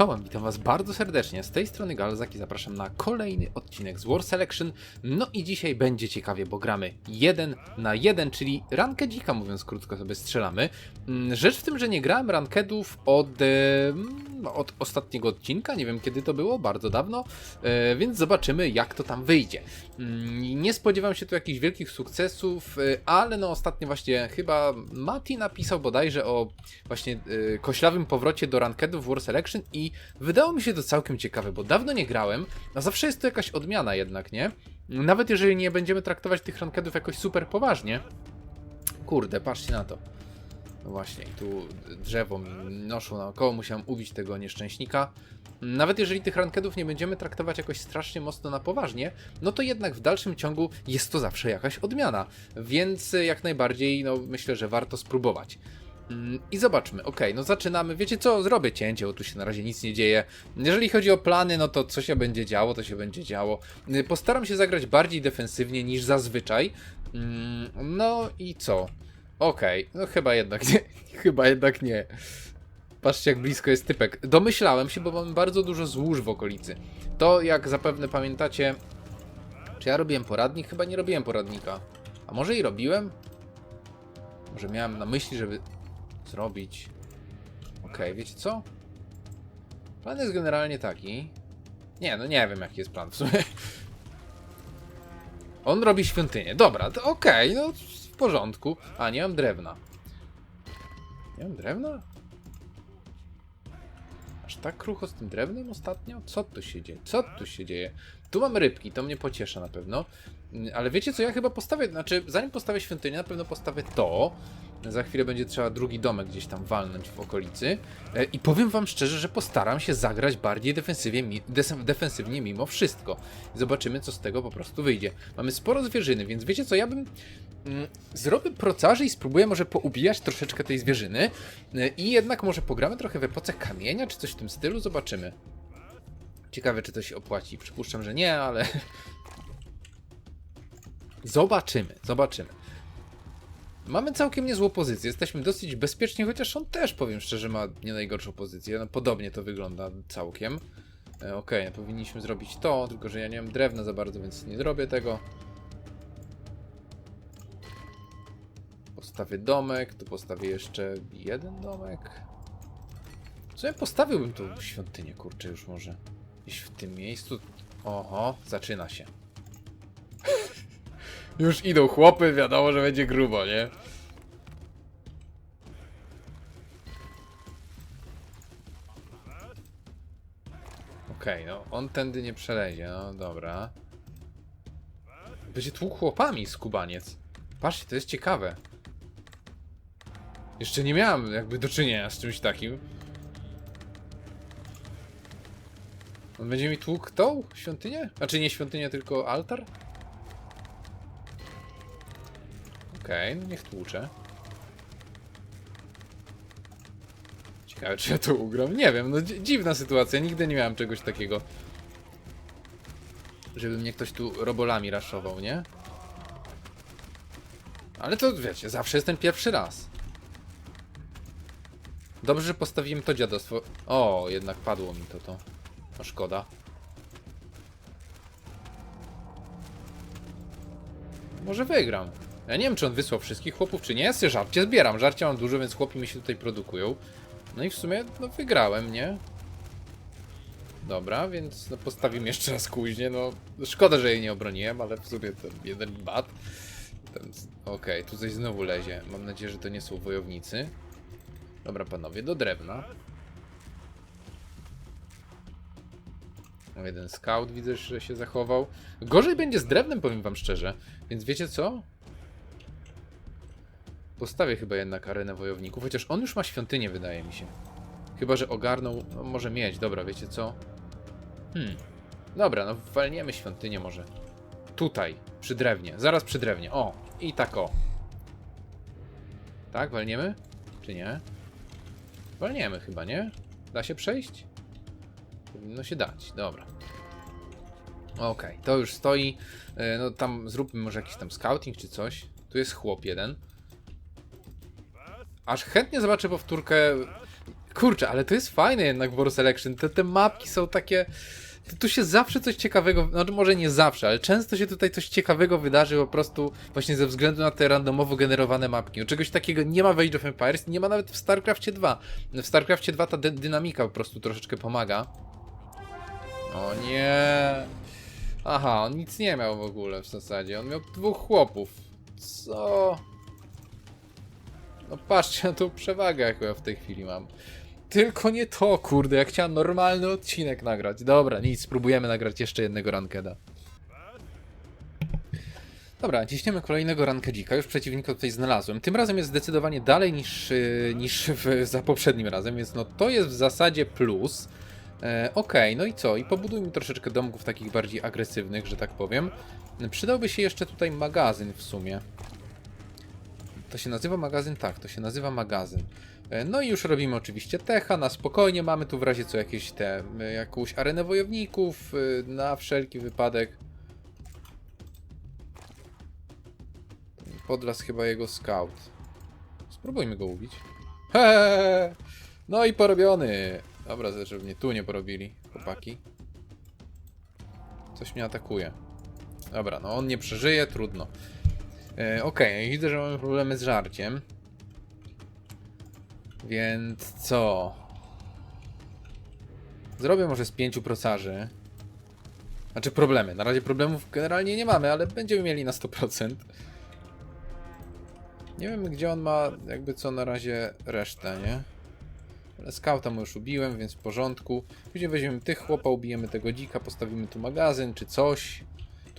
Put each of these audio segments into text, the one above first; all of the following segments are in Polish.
Czołem, witam was bardzo serdecznie. Z tej strony Galzak i zapraszam na kolejny odcinek z War Selection. No i dzisiaj będzie ciekawie, bo gramy 1 na 1, czyli rankę dzika, mówiąc krótko sobie strzelamy. Mm, Rzecz w tym, że nie grałem rankedów od, e, mm, od ostatniego odcinka, nie wiem kiedy to było, bardzo dawno, e, więc zobaczymy jak to tam wyjdzie. Mm, Nie spodziewam się tu jakichś wielkich sukcesów, e, ale no ostatnio właśnie chyba Mati napisał bodajże o właśnie koślawym powrocie do rankedów w War Selection i wydało mi się to całkiem ciekawe, bo dawno nie grałem, a zawsze jest to jakaś odmiana jednak, nie? Nawet jeżeli nie będziemy traktować tych rankedów jakoś super poważnie. Kurde, patrzcie na to. No właśnie, tu drzewo mi noszą naokoło, musiałem ubić tego nieszczęśnika. Nawet jeżeli tych rankedów nie będziemy traktować jakoś strasznie mocno na poważnie, no to jednak w dalszym ciągu jest to zawsze jakaś odmiana. Więc jak najbardziej, no myślę, że warto spróbować. Mm, I zobaczmy, okej, no zaczynamy. Wiecie co, zrobię cięcie, bo tu się na razie nic nie dzieje. Jeżeli chodzi o plany, no to co się będzie działo, to się będzie działo. Y, Postaram się zagrać bardziej defensywnie niż zazwyczaj. Mm, No i co? Okej, no chyba jednak nie. Chyba jednak nie. Patrzcie, jak blisko jest typek. Domyślałem się, bo mamy bardzo dużo złóż w okolicy. To, jak zapewne pamiętacie. Czy ja robiłem poradnik? Chyba nie robiłem poradnika. A może i robiłem? Może miałem na myśli, żeby zrobić. Okej, wiecie co? Plan jest generalnie taki. Nie, no nie wiem, jaki jest plan w sumie. On robi świątynię. Dobra, to okej, no w porządku. A, nie mam drewna. Nie mam drewna? Aż tak krucho z tym drewnem ostatnio? Co tu się dzieje? Co tu się dzieje? Tu mam rybki, to mnie pociesza na pewno. Ale wiecie co, ja chyba postawię, znaczy zanim postawię świątynię, na pewno postawię to. Za chwilę będzie trzeba drugi domek gdzieś tam walnąć w okolicy. E, I powiem wam szczerze, że postaram się zagrać bardziej defensywnie, mimo wszystko. Zobaczymy, co z tego po prostu wyjdzie. Mamy sporo zwierzyny, więc wiecie co, ja bym mm, zrobię procarzy i spróbuję może poubijać troszeczkę tej zwierzyny. E, I jednak może pogramy trochę w epoce kamienia, czy coś w tym stylu, zobaczymy. Ciekawe, czy to się opłaci. Przypuszczam, że nie, ale. Zobaczymy, zobaczymy. Mamy całkiem niezłą pozycję. Jesteśmy dosyć bezpieczni, chociaż on też, powiem szczerze, ma nie najgorszą pozycję. No, podobnie to wygląda całkiem. E, Okej, no, powinniśmy zrobić to, tylko że ja nie mam drewna za bardzo, więc nie zrobię tego. Postawię domek, tu postawię jeszcze jeden domek. Co ja postawiłbym tu świątynię, kurczę, już może. Gdzieś w tym miejscu. Oho, zaczyna się. Już idą chłopy, wiadomo, że będzie grubo, nie? Okej, no on tędy nie przelezie, no dobra. Będzie tłukł chłopami skubaniec. Patrzcie, to jest ciekawe. Jeszcze nie miałem jakby do czynienia z czymś takim. On będzie mi tłukł tą świątynię? Znaczy nie świątynię, tylko altar? Okej, no niech tłucze. Ciekawe, czy ja to ugram? Nie wiem, no dzi- dziwna sytuacja, nigdy nie miałem czegoś takiego. Żeby mnie ktoś tu robolami raszował, nie? Ale to wiecie, zawsze jest ten pierwszy raz. Dobrze, że postawiłem to dziadostwo. O, jednak padło mi to to. No szkoda. Może wygram. Ja nie wiem, czy on wysłał wszystkich chłopów, czy nie. Ja sobie żarcie zbieram. Żarcie mam dużo, więc chłopi mi się tutaj produkują. No i w sumie, no wygrałem, nie? Dobra, więc no, postawimy jeszcze raz kuźnię. No, szkoda, że jej nie obroniłem, ale w sumie ten jeden bat. Okej, tu coś znowu lezie. Mam nadzieję, że to nie są wojownicy. Dobra, panowie, do drewna. Jeden scout widzę, że się zachował. Gorzej będzie z drewnem, powiem wam szczerze. Więc wiecie co? Postawię chyba jednak arenę wojowników, chociaż on już ma świątynię, wydaje mi się. Chyba, że ogarnął, no może mieć, dobra, wiecie co? Hmm, dobra, no walniemy świątynię może. Tutaj, przy drewnie, zaraz przy drewnie, o, i tak o. Tak, walniemy? Czy nie? Walniemy chyba, nie? Da się przejść? Powinno się dać, dobra. Okej, to już stoi. E, No tam zróbmy może jakiś tam scouting czy coś. Tu jest chłop jeden. Aż chętnie zobaczę powtórkę Kurczę, ale to jest fajne jednak w War Selection. Te, te mapki są takie. Tu- się zawsze coś ciekawego, znaczy może nie zawsze, ale często się tutaj coś ciekawego wydarzy po prostu właśnie ze względu na te randomowo generowane mapki. No, Czegoś takiego nie ma w Age of Empires, nie ma nawet w StarCraftie 2. W StarCraftie 2 ta dy- dynamika po prostu troszeczkę pomaga. O nie. Aha, on nic nie miał w ogóle w zasadzie. On miał dwóch chłopów. Co? No patrzcie na tą przewagę, jaką ja w tej chwili mam. Tylko nie to, kurde, ja chciałem normalny odcinek nagrać. Dobra, nic, spróbujemy nagrać jeszcze jednego rankeda. Dobra, ciśniemy kolejnego rankedzika. Już przeciwnika tutaj znalazłem. Tym razem jest zdecydowanie dalej niż, yy, niż w, za poprzednim razem, więc no to jest w zasadzie plus. E, Okej, no i co? I pobudujmy troszeczkę domków takich bardziej agresywnych, że tak powiem. Przydałby się jeszcze tutaj magazyn w sumie. To się nazywa magazyn? Tak, to się nazywa magazyn. E, No i już robimy oczywiście techa, na spokojnie. Mamy tu w razie co jakieś te, e, jakąś arenę wojowników, e, na wszelki wypadek. Podlas chyba jego scout. Spróbujmy go ubić. Heee! No i porobiony. Dobra, żeby mnie tu nie porobili, chłopaki. Coś mnie atakuje. Dobra, no on nie przeżyje, trudno. E, Okej, widzę, że mamy problemy z żarciem. Więc co? Zrobię może z pięciu procarzy. Znaczy problemy. Na razie problemów generalnie nie mamy, ale będziemy mieli na 100%. Nie wiem gdzie on ma jakby co na razie resztę, nie? Ale skauta mu już ubiłem, więc w porządku. Później weźmiemy tych chłopa, ubijemy tego dzika, postawimy tu magazyn czy coś.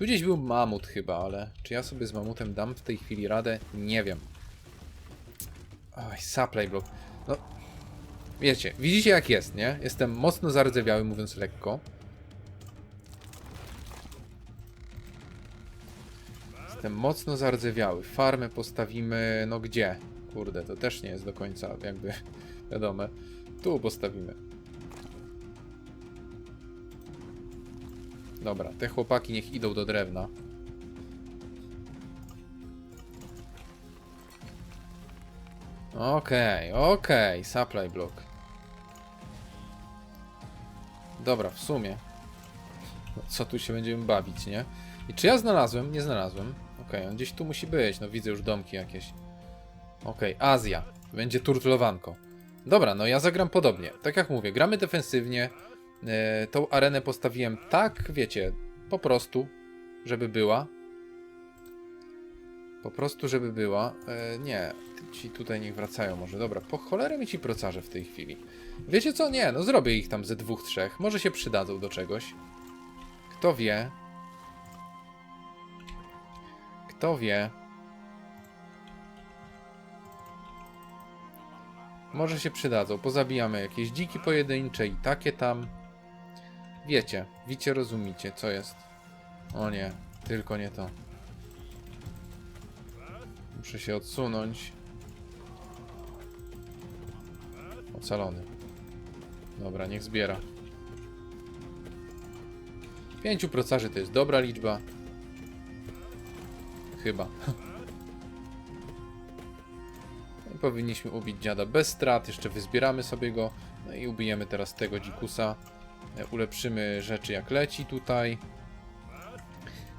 Tu gdzieś był mamut chyba, ale czy ja sobie z mamutem dam w tej chwili radę? Nie wiem. Oj, supply block. No, wiecie, widzicie jak jest, nie? Jestem mocno zardzewiały, mówiąc lekko. Jestem mocno zardzewiały. Farmę postawimy, no gdzie? Kurde, to też nie jest do końca jakby wiadome. Tu postawimy. Dobra, te chłopaki niech idą do drewna. Okej, okej, supply block. Dobra, w sumie. Co tu się będziemy bawić, nie? I czy ja znalazłem? Nie znalazłem. Okej, on gdzieś tu musi być. No widzę już domki jakieś. Okej, Azja. Będzie turtlowanko. Dobra, no ja zagram podobnie. Tak jak mówię, gramy defensywnie. E, tą arenę postawiłem tak, wiecie, po prostu, żeby była. Po prostu, żeby była. E, nie, ci tutaj niech wracają może. Dobra, po cholerę mi ci procarze w tej chwili. Wiecie co? Nie, no zrobię ich tam ze dwóch, trzech. Może się przydadzą do czegoś. Kto wie? Kto wie? Może się przydadzą. Pozabijamy jakieś dziki pojedyncze i takie tam. Wiecie, wicie, rozumicie, co jest. O nie, tylko nie to. Muszę się odsunąć. Ocalony. Dobra, niech zbiera. Pięciu procarzy to jest dobra liczba. Chyba. I Powinniśmy ubić dziada bez strat. Jeszcze wyzbieramy sobie go. No i ubijemy teraz tego dzikusa. Ulepszymy rzeczy jak leci tutaj.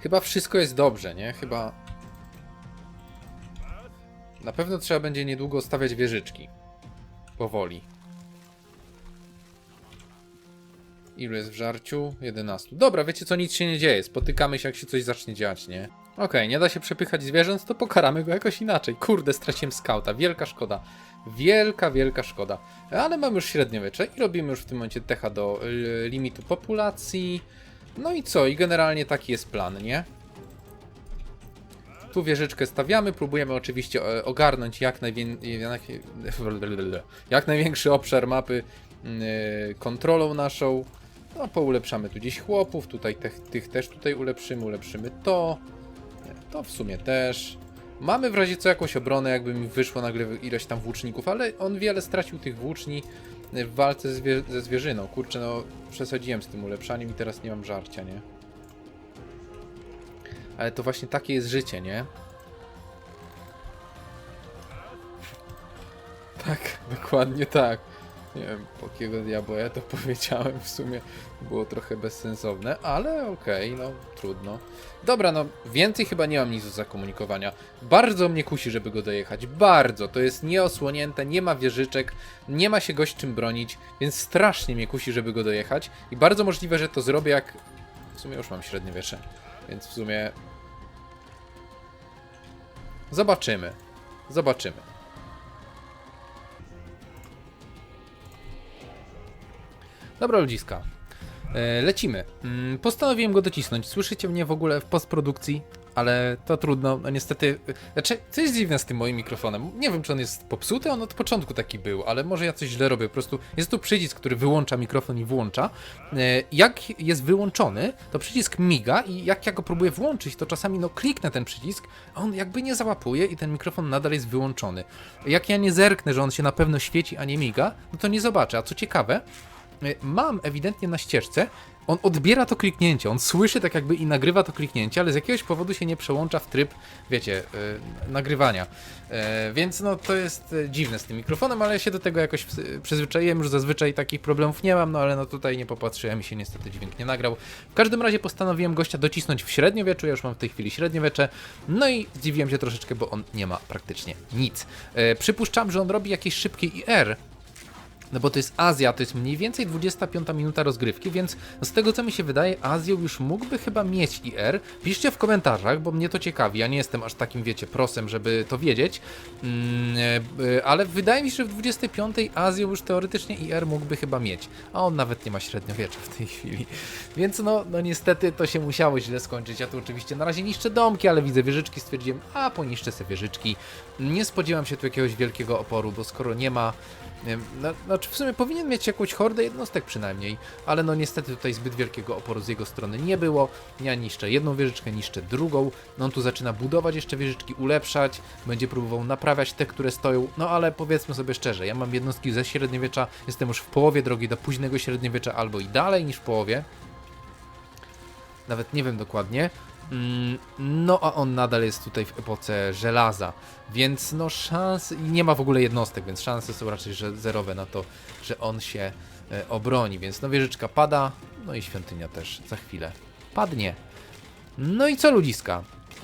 Chyba wszystko jest dobrze, nie? Chyba... Na pewno trzeba będzie niedługo stawiać wieżyczki. Powoli. Ilu jest w żarciu? 11. Dobra, wiecie co, nic się nie dzieje. Spotykamy się, jak się coś zacznie dziać, nie? Okej, nie da się przepychać zwierząt, to pokaramy go jakoś inaczej. Kurde, straciłem skauta. Wielka szkoda. Wielka, wielka szkoda. Ale mamy już średniowiecze i robimy już w tym momencie techa do y, limitu populacji. No i co? I generalnie taki jest plan, nie? Tu wieżyczkę stawiamy, próbujemy oczywiście e, ogarnąć jak, najwię- jak, największy obszar mapy y, kontrolą naszą. No, poulepszamy tu gdzieś chłopów, tutaj tych, tych też tutaj ulepszymy, ulepszymy to. To w sumie też. Mamy w razie co jakąś obronę, jakby mi wyszło nagle ileś tam włóczników, ale on wiele stracił tych włóczni w walce ze zwierzyną. Kurczę, no przesadziłem z tym ulepszaniem i teraz nie mam żarcia, nie? Ale to właśnie takie jest życie, nie? Tak, dokładnie tak. Nie wiem, po jakiego diabła ja to powiedziałem, w sumie było trochę bezsensowne, ale okej, no trudno. Dobra, no więcej chyba nie mam nic do zakomunikowania. Bardzo mnie kusi, żeby go dojechać, bardzo. To jest nieosłonięte, nie ma wieżyczek, nie ma się gość czym bronić, więc strasznie mnie kusi, żeby go dojechać i bardzo możliwe, że to zrobię jak... W sumie już mam średniowiecze, więc w sumie... Zobaczymy. Zobaczymy. Dobra, ludziska. E, lecimy. Mm, Postanowiłem go docisnąć. Słyszycie mnie w ogóle w postprodukcji, ale to trudno. No niestety. Znaczy, co jest dziwne z tym moim mikrofonem? Nie wiem, czy on jest popsuty, on od początku taki był, ale może ja coś źle robię. Po prostu jest tu przycisk, który wyłącza mikrofon i włącza. E, Jak jest wyłączony, to przycisk miga i jak ja go próbuję włączyć, to czasami no kliknę ten przycisk, a on jakby nie załapuje i ten mikrofon nadal jest wyłączony. Jak ja nie zerknę, że on się na pewno świeci, a nie miga, no to nie zobaczę. A co ciekawe, mam ewidentnie na ścieżce, on odbiera to kliknięcie, on słyszy tak jakby i nagrywa to kliknięcie, ale z jakiegoś powodu się nie przełącza w tryb, wiecie, y, nagrywania. E, więc no to jest e, dziwne z tym mikrofonem, ale się do tego jakoś przyzwyczaiłem, już zazwyczaj takich problemów nie mam, no ale no tutaj nie popatrzyłem i się niestety dźwięk nie nagrał. W każdym razie postanowiłem gościa docisnąć w średniowieczu, ja już mam w tej chwili średniowiecze, no i zdziwiłem się troszeczkę, bo on nie ma praktycznie nic. E, przypuszczam, że on robi jakieś szybkie IR, no bo to jest Azja, to jest mniej więcej 25 minuta rozgrywki, więc z tego co mi się wydaje, Azją już mógłby chyba mieć IR. Piszcie w komentarzach, bo mnie to ciekawi. Ja nie jestem aż takim, wiecie, prosem, żeby to wiedzieć. Mm, e, ale wydaje mi się, że w 25 Azją już teoretycznie IR mógłby chyba mieć. A on nawet nie ma średniowiecza w tej chwili. Więc no, no niestety to się musiało źle skończyć. Ja tu oczywiście na razie niszczę domki, ale widzę wieżyczki, stwierdziłem, a poniszczę sobie wieżyczki. Nie spodziewam się tu jakiegoś wielkiego oporu, bo skoro nie ma no, znaczy w sumie powinien mieć jakąś hordę jednostek przynajmniej, ale no niestety tutaj zbyt wielkiego oporu z jego strony nie było. Ja niszczę jedną wieżyczkę, niszczę drugą. No on tu zaczyna budować jeszcze wieżyczki, ulepszać, będzie próbował naprawiać te, które stoją. No ale powiedzmy sobie szczerze, ja mam jednostki ze średniowiecza, jestem już w połowie drogi do późnego średniowiecza albo i dalej niż w połowie. Nawet nie wiem dokładnie. Mm, No a on nadal jest tutaj w epoce żelaza, więc no szans nie ma w ogóle jednostek, więc szanse są raczej zerowe na to, że on się e, obroni, więc no wieżyczka pada, no i świątynia też za chwilę padnie. No i co ludziska?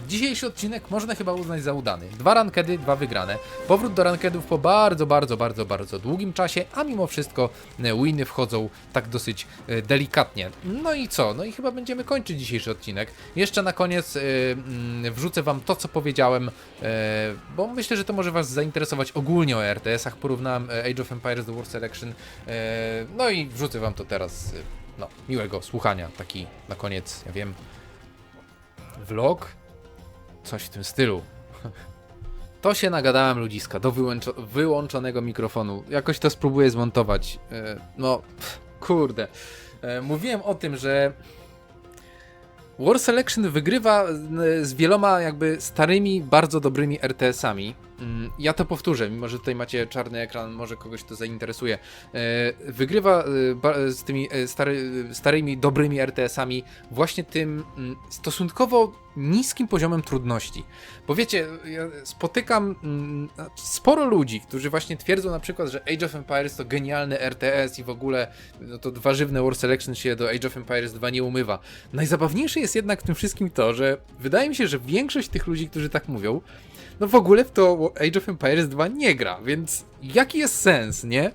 Dzisiejszy odcinek można chyba uznać za udany. Dwa rankedy, dwa wygrane. Powrót do rankedów po bardzo, bardzo, bardzo, bardzo długim czasie, a mimo wszystko e, winy wchodzą tak dosyć e, delikatnie. No i co? No i chyba będziemy kończyć dzisiejszy odcinek. Jeszcze na koniec mm, wrzucę wam to, co powiedziałem, e, bo myślę, że to może was zainteresować ogólnie o RTS-ach. Porównałem Age of Empires do War Selection. E, no i wrzucę wam to teraz. No, miłego słuchania. Taki na koniec, ja wiem, vlog? Coś w tym stylu. To się nagadałem ludziska do wyłączo wyłączonego mikrofonu. Jakoś to spróbuję zmontować. E, no, kurde. E, mówiłem o tym, że War Selection wygrywa z- z wieloma jakby starymi, bardzo dobrymi RTS-ami. Mm, Ja to powtórzę, mimo że tutaj macie czarny ekran, może kogoś to zainteresuje. E, Wygrywa e, ba- z tymi e, stary, starymi, dobrymi RTS-ami właśnie tym mm, stosunkowo niskim poziomem trudności. Bo wiecie, ja spotykam mm, sporo ludzi, którzy właśnie twierdzą na przykład, że Age of Empires to genialny RTS i w ogóle no to warzywne War Selection się do Age of Empires 2 nie umywa. Najzabawniejsze jest jednak w tym wszystkim to, że wydaje mi się, że większość tych ludzi, którzy tak mówią, no w ogóle w to Age of Empires 2 nie gra, więc jaki jest sens, nie?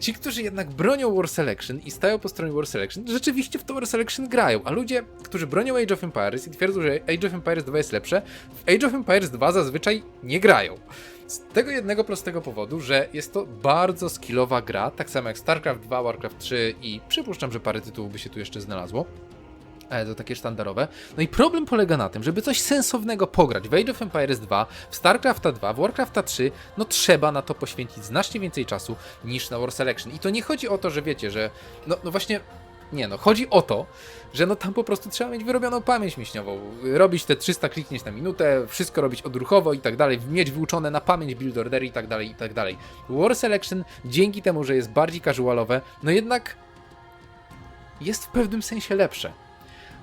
Ci, którzy jednak bronią War Selection i stają po stronie War Selection, rzeczywiście w to War Selection grają, a ludzie, którzy bronią Age of Empires i twierdzą, że Age of Empires 2 jest lepsze, w Age of Empires 2 zazwyczaj nie grają. Z tego jednego prostego powodu, że jest to bardzo skillowa gra, tak samo jak StarCraft 2, Warcraft 3 i przypuszczam, że parę tytułów by się tu jeszcze znalazło. Ale to takie sztandarowe. No i problem polega na tym, żeby coś sensownego pograć w Age of Empires 2, w StarCrafta 2, w Warcrafta 3, no trzeba na to poświęcić znacznie więcej czasu niż na War Selection. I to nie chodzi o to, że wiecie, że no, no właśnie nie no, chodzi o to, że no tam po prostu trzeba mieć wyrobioną pamięć mięśniową, robić te 300 kliknięć na minutę, wszystko robić odruchowo i tak dalej, mieć wyuczone na pamięć build ordery i tak dalej, i tak dalej. War Selection dzięki temu, że jest bardziej casualowe, no jednak jest w pewnym sensie lepsze.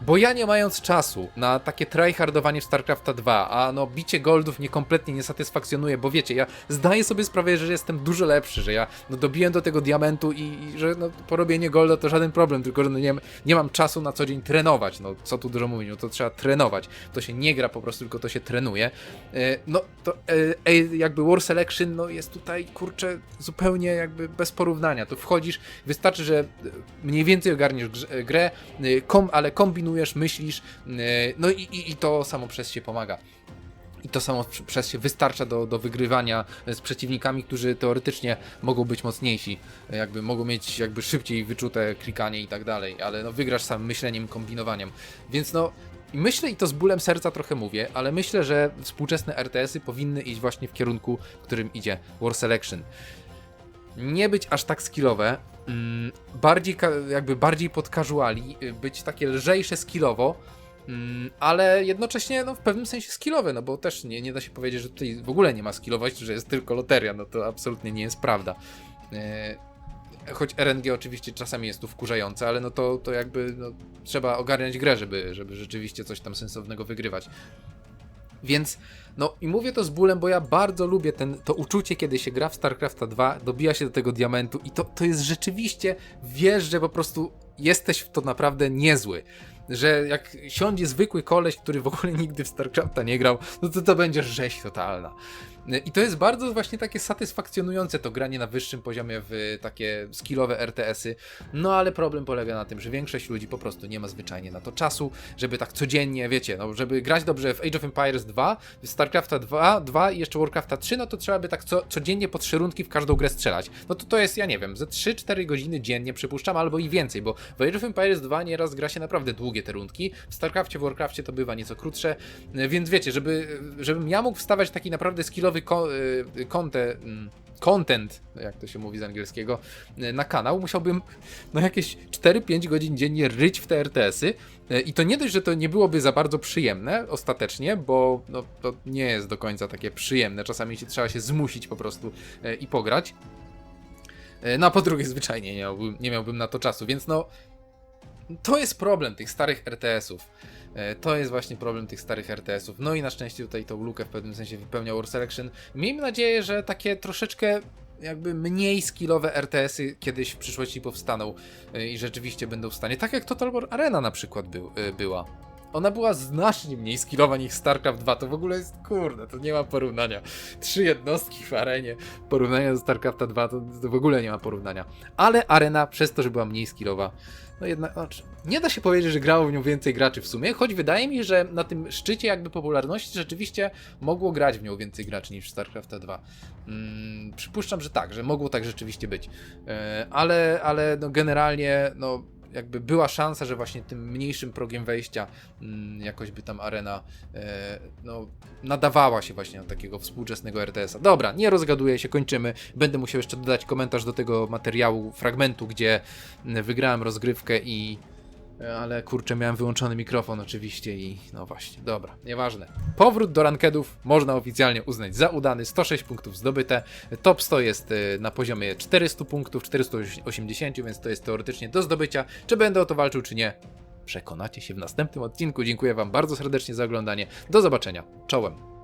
Bo ja nie mając czasu na takie tryhardowanie w StarCrafta 2, a no bicie goldów mnie kompletnie nie satysfakcjonuje, bo wiecie, ja zdaję sobie sprawę, że jestem dużo lepszy, że ja no, dobiłem do tego diamentu i, i że no, porobienie golda to żaden problem, tylko że no, nie, nie mam czasu na co dzień trenować, no co tu dużo mówić, no to trzeba trenować, to się nie gra po prostu, tylko to się trenuje. E, no to e, e, jakby War Selection no, jest tutaj, kurczę, zupełnie jakby bez porównania, tu wchodzisz, wystarczy, że e, mniej więcej ogarniesz grze- grę, e, kom, ale kombinujesz, myślisz, e, no i, i, i to samo przez się pomaga. I to samo przez się wystarcza do, do wygrywania z przeciwnikami, którzy teoretycznie mogą być mocniejsi, jakby mogą mieć jakby szybciej wyczute klikanie i tak dalej, ale no wygrasz samym myśleniem, kombinowaniem. Więc no i myślę, i to z bólem serca trochę mówię, ale myślę, że współczesne RTS-y powinny iść właśnie w kierunku, w którym idzie War Selection. Nie być aż tak skillowe, bardziej ka- jakby bardziej pod casuali, y, być takie lżejsze skillowo, Mm, ale jednocześnie no, w pewnym sensie skillowe, no bo też nie, nie da się powiedzieć, że tutaj w ogóle nie ma skillowości, że jest tylko loteria, no to absolutnie nie jest prawda. E, choć RNG oczywiście czasami jest tu wkurzające, ale no to, to jakby no, trzeba ogarniać grę, żeby, żeby rzeczywiście coś tam sensownego wygrywać. Więc, no i mówię to z bólem, bo ja bardzo lubię ten, to uczucie, kiedy się gra w StarCrafta 2, dobija się do tego diamentu i to, to jest rzeczywiście, wiesz, że po prostu jesteś w to naprawdę niezły. Że jak siądzie zwykły koleś, który w ogóle nigdy w StarCrafta nie grał, no to to będzie rzeź totalna. I to jest bardzo właśnie takie satysfakcjonujące to granie na wyższym poziomie w takie skillowe RTS-y. No ale problem polega na tym, że większość ludzi po prostu nie ma zwyczajnie na to czasu, żeby tak codziennie, wiecie, no żeby grać dobrze w Age of Empires 2, w StarCrafta 2, 2 i jeszcze Warcrafta 3, no to trzeba by tak co, codziennie po trzy rundki w każdą grę strzelać. No to to jest, ja nie wiem, ze 3-4 godziny dziennie przypuszczam, albo i więcej, bo w Age of Empires 2 nieraz gra się naprawdę długie te rundki, w StarCrafcie, w Warcrafcie to bywa nieco krótsze, więc wiecie, żeby, żebym ja mógł wstawać taki naprawdę skillowy ko- y, content, mm, content, jak to się mówi z angielskiego, y, na kanał, musiałbym no jakieś 4-5 godzin dziennie ryć w te RTS-y y, i to nie dość, że to nie byłoby za bardzo przyjemne ostatecznie, bo no, to nie jest do końca takie przyjemne, czasami się, trzeba się zmusić po prostu i pograć. No a po drugie zwyczajnie nie miałbym, nie miałbym na to czasu, więc no to jest problem tych starych RTS-ów. E, To jest właśnie problem tych starych RTS-ów. No i na szczęście tutaj tą lukę w pewnym sensie wypełnia War Selection. Miejmy nadzieję, że takie troszeczkę jakby mniej skillowe RTS-y kiedyś w przyszłości powstaną e, i rzeczywiście będą w stanie. Tak jak Total War Arena na przykład był, e, była. Ona była znacznie mniej skillowa niż StarCraft 2. To w ogóle jest kurde, to nie ma porównania. Trzy jednostki w arenie. Porównania do StarCrafta 2 to, to w ogóle nie ma porównania. Ale arena przez to, że była mniej skillowa, no jednak, znaczy, nie da się powiedzieć, że grało w nią więcej graczy w sumie, choć wydaje mi się, że na tym szczycie jakby popularności rzeczywiście mogło grać w nią więcej graczy niż w StarCrafta 2. Mm, przypuszczam, że tak, że mogło tak rzeczywiście być. E, ale, ale no generalnie, no jakby była szansa, że właśnie tym mniejszym progiem wejścia mm, jakoś by tam arena e, no, nadawała się właśnie na takiego współczesnego RTS-a. Dobra, nie rozgaduję się, kończymy. Będę musiał jeszcze dodać komentarz do tego materiału, fragmentu, gdzie wygrałem rozgrywkę i ale kurczę, miałem wyłączony mikrofon oczywiście i no właśnie, dobra, nieważne. Powrót do rankedów można oficjalnie uznać za udany, 106 punktów zdobyte, top 100 jest e, na poziomie 400 punktów, 480, więc to jest teoretycznie do zdobycia. Czy będę o to walczył, czy nie? Przekonacie się w następnym odcinku. Dziękuję Wam bardzo serdecznie za oglądanie. Do zobaczenia. Czołem.